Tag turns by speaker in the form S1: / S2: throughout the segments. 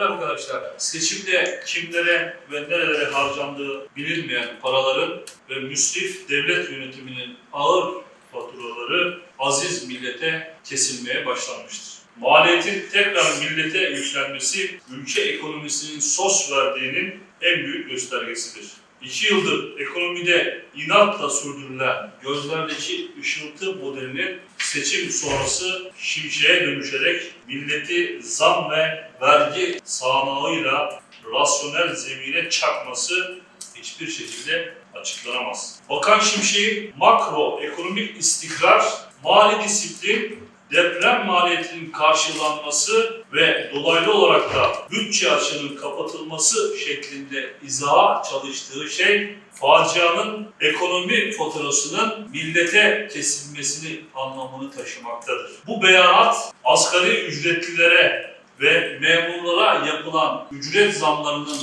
S1: Değerli arkadaşlar, seçimde kimlere ve nerelere harcandığı bilinmeyen paraların ve müsrif devlet yönetiminin ağır faturaları aziz millete kesilmeye başlanmıştır. Maliyetin tekrar millete yüklenmesi ülke ekonomisinin sos verdiğinin en büyük göstergesidir. İki yıldır ekonomide inatla sürdürülen gözlerdeki ışıltı modelinin seçim sonrası şimşeğe dönüşerek milleti zam ve vergi sağanağıyla rasyonel zemine çakması hiçbir şekilde açıklanamaz. Bakan Şimşek'in makro ekonomik istikrar, mali disiplin, deprem maliyetinin karşılanması ve dolaylı olarak da bütçe açığının kapatılması şeklinde izaha çalıştığı şey facianın ekonomi faturasının millete kesilmesini anlamını taşımaktadır. Bu beyanat asgari ücretlilere ve memurlara yapılan ücret zamlarının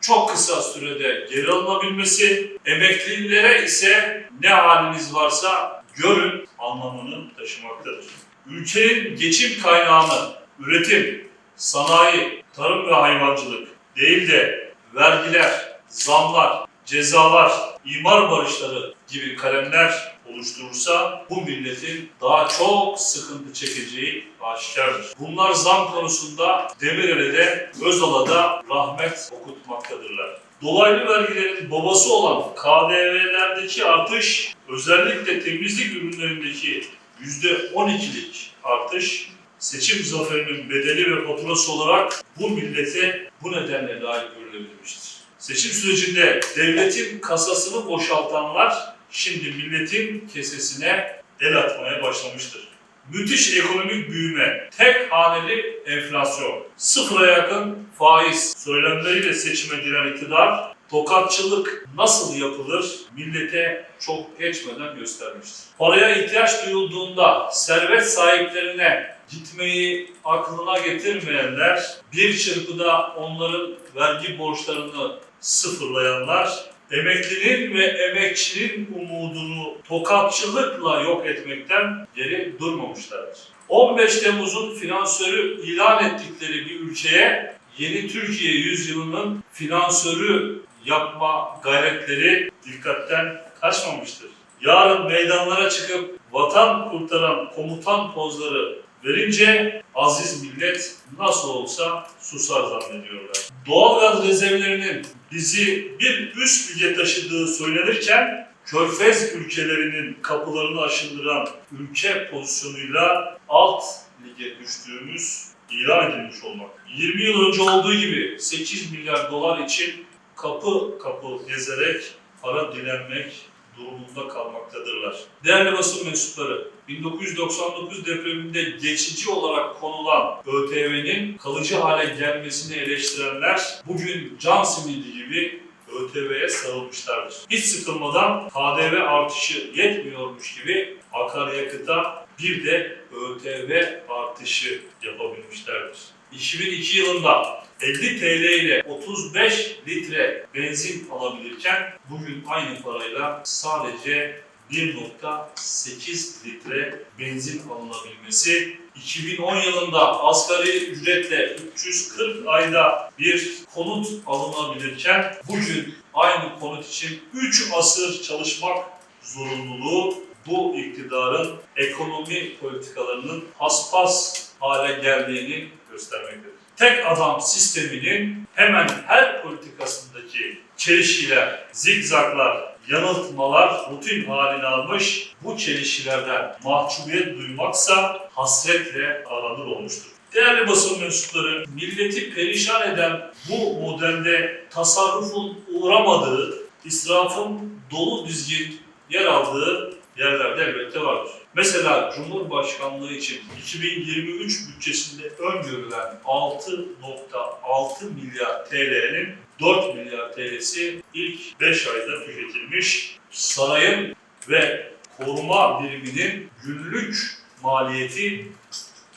S1: çok kısa sürede geri alınabilmesi, emeklilere ise ne haliniz varsa görün anlamını taşımaktadır. Ülkenin geçim kaynağını üretim, sanayi, tarım ve hayvancılık değil de vergiler, zamlar, cezalar, imar barışları gibi kalemler oluşturursa bu milletin daha çok sıkıntı çekeceği aşikardır. Bunlar zam konusunda Demirel'e Özal'a rahmet okutmaktadırlar. Dolaylı vergilerin babası olan KDV'lerdeki artış özellikle temizlik ürünlerindeki %12'lik artış seçim zaferinin bedeli ve faturası olarak bu millete bu nedenle layık görülebilmiştir. Seçim sürecinde devletin kasasını boşaltanlar şimdi milletin kesesine el atmaya başlamıştır. Müthiş ekonomik büyüme, tek haneli enflasyon, sıfıra yakın faiz söylemleriyle seçime giren iktidar, tokatçılık nasıl yapılır millete çok geçmeden göstermiştir. Paraya ihtiyaç duyulduğunda servet sahiplerine gitmeyi aklına getirmeyenler, bir çırpıda onların vergi borçlarını sıfırlayanlar, emeklinin ve emekçinin umudunu tokatçılıkla yok etmekten geri durmamışlardır. 15 Temmuz'un finansörü ilan ettikleri bir ülkeye yeni Türkiye yüzyılının finansörü yapma gayretleri dikkatten kaçmamıştır. Yarın meydanlara çıkıp vatan kurtaran komutan pozları verince aziz millet nasıl olsa susar zannediyorlar. Doğalgaz rezervlerinin bizi bir üst lige taşıdığı söylenirken Körfez ülkelerinin kapılarını aşındıran ülke pozisyonuyla alt lige düştüğümüz ilan edilmiş olmak. 20 yıl önce olduğu gibi 8 milyar dolar için kapı kapı gezerek para dilenmek durumunda kalmaktadırlar. Değerli basın mensupları, 1999 depreminde geçici olarak konulan ÖTV'nin kalıcı hale gelmesini eleştirenler bugün can simidi gibi ÖTV'ye sarılmışlardır. Hiç sıkılmadan KDV artışı yetmiyormuş gibi akaryakıta bir de ÖTV artışı yapabilmişlerdir. 2002 yılında 50 TL ile 35 litre benzin alabilirken bugün aynı parayla sadece 1.8 litre benzin alınabilmesi, 2010 yılında asgari ücretle 340 ayda bir konut alınabilirken bugün aynı konut için 3 asır çalışmak zorunluluğu bu iktidarın ekonomi politikalarının haspas hale geldiğini göstermektedir. Tek adam sisteminin hemen her politikasındaki çelişkiler, zigzaglar, yanıltmalar rutin halini almış, bu çelişkilerden mahcubiyet duymaksa hasretle aranır olmuştur. Değerli basın mensupları, milleti perişan eden bu modelde tasarrufun uğramadığı, israfın dolu dizgin yer aldığı yerlerde elbette vardır. Mesela Cumhurbaşkanlığı için 2023 bütçesinde öngörülen 6.6 milyar TL'nin 4 milyar TL'si ilk 5 ayda tüketilmiş. Sarayın ve koruma biriminin günlük maliyeti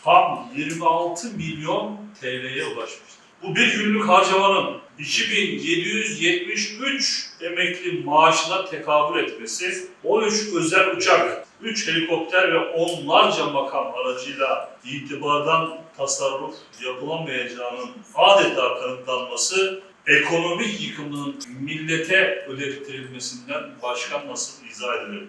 S1: tam 26 milyon TL'ye ulaşmıştır. Bu bir günlük harcamanın 2773 emekli maaşına tekabül etmesi, 13 özel uçak 3 helikopter ve onlarca makam aracıyla itibardan tasarruf yapılamayacağının adeta kanıtlanması ekonomik yıkımının millete ödettirilmesinden başka nasıl izah edilir?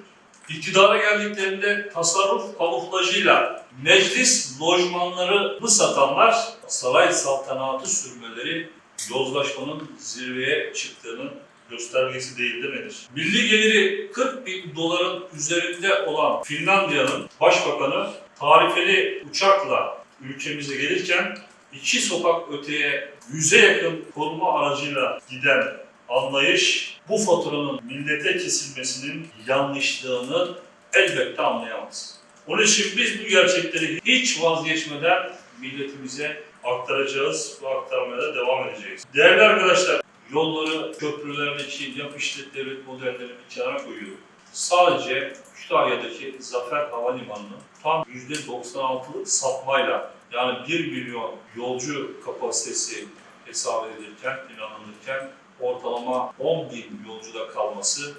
S1: İktidara geldiklerinde tasarruf kamuflajıyla meclis lojmanlarını satanlar saray saltanatı sürmeleri yozlaşmanın zirveye çıktığının göstergesi değil demedir. Milli geliri 40 bin doların üzerinde olan Finlandiya'nın başbakanı tarifeli uçakla ülkemize gelirken iki sokak öteye yüze yakın koruma aracıyla giden anlayış bu faturanın millete kesilmesinin yanlışlığını elbette anlayamaz. Onun için biz bu gerçekleri hiç vazgeçmeden milletimize aktaracağız ve aktarmaya da devam edeceğiz. Değerli arkadaşlar, yolları, köprülerdeki yapıştır devlet modellerini bir kenara koyuyorum. Sadece Kütahya'daki Zafer Havalimanı'nın tam %96'lık sapmayla yani 1 milyon yolcu kapasitesi hesap edilirken, inanılırken ortalama 10 bin yolcuda kalması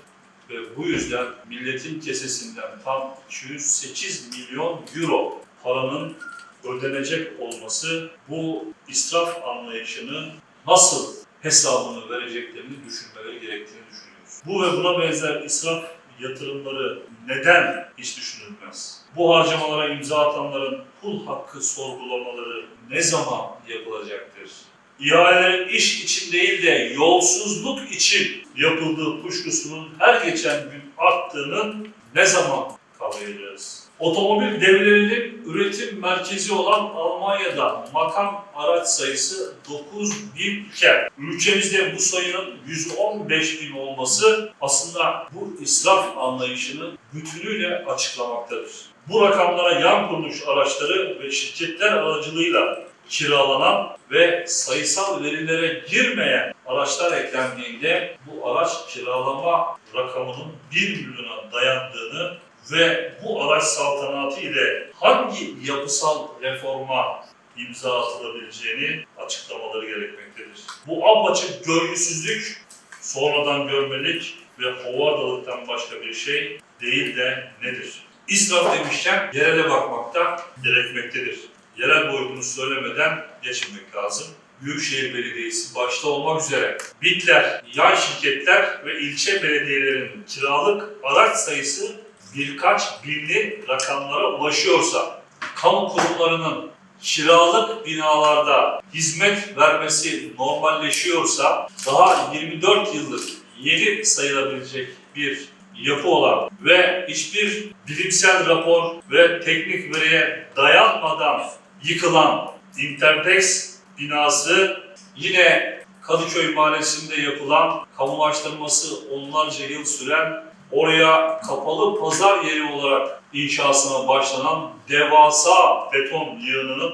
S1: ve bu yüzden milletin kesesinden tam 208 milyon euro paranın ödenecek olması bu israf anlayışını nasıl hesabını vereceklerini düşünmeleri gerektiğini düşünüyoruz. Bu ve buna benzer israf yatırımları neden hiç düşünülmez? Bu harcamalara imza atanların kul hakkı sorgulamaları ne zaman yapılacaktır? İhalelerin iş için değil de yolsuzluk için yapıldığı kuşkusunun her geçen gün arttığının ne zaman kavrayacağız? Otomobil devlerinin üretim merkezi olan Almanya'da makam araç sayısı 9 bin iken ülkemizde bu sayının 115 bin olması aslında bu israf anlayışını bütünüyle açıklamaktadır. Bu rakamlara yan kuruluş araçları ve şirketler aracılığıyla kiralanan ve sayısal verilere girmeyen araçlar eklendiğinde bu araç kiralama rakamının 1 milyona dayandığını ve bu araç saltanatı ile hangi yapısal reforma imza atılabileceğini açıklamaları gerekmektedir. Bu apaçık görgüsüzlük, sonradan görmelik ve hovardalıktan başka bir şey değil de nedir? İsraf demişken yerele bakmakta gerekmektedir. Yerel boyutunu söylemeden geçinmek lazım. Büyükşehir Belediyesi başta olmak üzere BİT'ler, yan şirketler ve ilçe belediyelerinin kiralık araç sayısı birkaç binli rakamlara ulaşıyorsa, kamu kurumlarının kiralık binalarda hizmet vermesi normalleşiyorsa, daha 24 yıllık yeni sayılabilecek bir yapı olan ve hiçbir bilimsel rapor ve teknik veriye dayanmadan yıkılan Intertex binası yine Kadıköy Mahallesi'nde yapılan kamulaştırması onlarca yıl süren oraya kapalı pazar yeri olarak inşasına başlanan devasa beton yığınının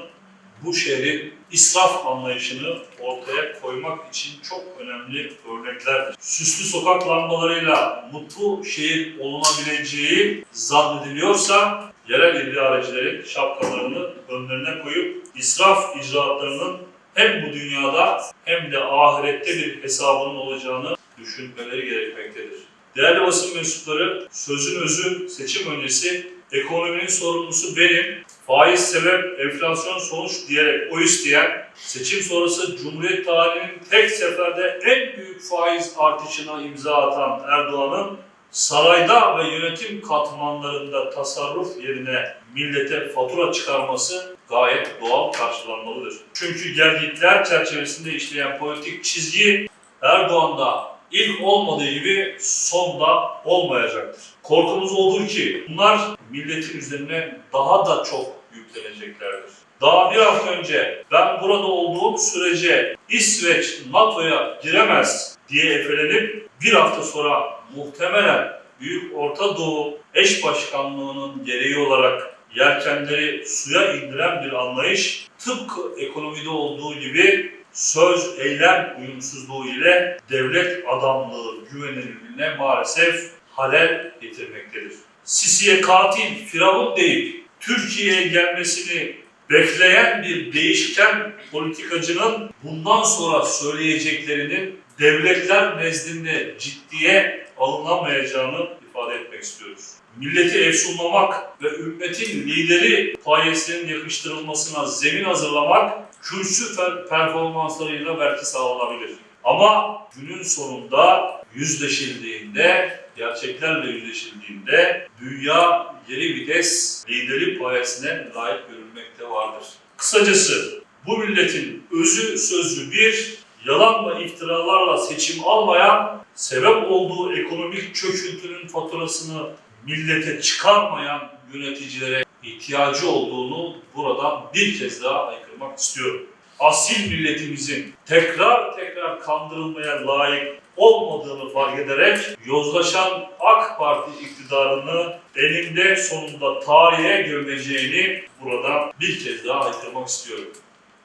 S1: bu şehrin israf anlayışını ortaya koymak için çok önemli örneklerdir. Süslü sokak lambalarıyla mutlu şehir olunabileceği zannediliyorsa yerel idarecilerin şapkalarını önlerine koyup israf icraatlarının hem bu dünyada hem de ahirette bir hesabının olacağını düşünmeleri gerekmektedir. Değerli basın mensupları, sözün özü seçim öncesi ekonominin sorumlusu benim, faiz sebep, enflasyon sonuç diyerek o isteyen, seçim sonrası Cumhuriyet tarihinin tek seferde en büyük faiz artışına imza atan Erdoğan'ın sarayda ve yönetim katmanlarında tasarruf yerine millete fatura çıkarması gayet doğal karşılanmalıdır. Çünkü gelgitler çerçevesinde işleyen politik çizgi Erdoğan'da ilk olmadığı gibi sonda olmayacaktır. Korkumuz odur ki bunlar milletin üzerine daha da çok yükleneceklerdir. Daha bir hafta önce ben burada olduğum sürece İsveç NATO'ya giremez diye efelenip bir hafta sonra muhtemelen Büyük Orta Doğu eş başkanlığının gereği olarak yelkenleri suya indiren bir anlayış tıpkı ekonomide olduğu gibi söz eylem uyumsuzluğu ile devlet adamlığı güvenilirliğine maalesef halel getirmektedir. Sisi'ye katil, firavun deyip Türkiye'ye gelmesini bekleyen bir değişken politikacının bundan sonra söyleyeceklerinin devletler nezdinde ciddiye alınamayacağını ifade etmek istiyoruz. Milleti efsunlamak ve ümmetin lideri payesinin yakıştırılmasına zemin hazırlamak kürsü per- performanslarıyla belki sağlanabilir. Ama günün sonunda yüzleşildiğinde, gerçeklerle yüzleşildiğinde dünya yeni vites lideri payesine layık görülmekte vardır. Kısacası bu milletin özü sözü bir, yalan ve iftiralarla seçim almayan, sebep olduğu ekonomik çöküntünün faturasını millete çıkarmayan yöneticilere ihtiyacı olduğunu buradan bir kez daha aykırmak istiyorum. Asil milletimizin tekrar tekrar kandırılmaya layık olmadığını fark ederek yozlaşan AK Parti iktidarını eninde sonunda tarihe gömeceğini burada bir kez daha aykırmak istiyorum.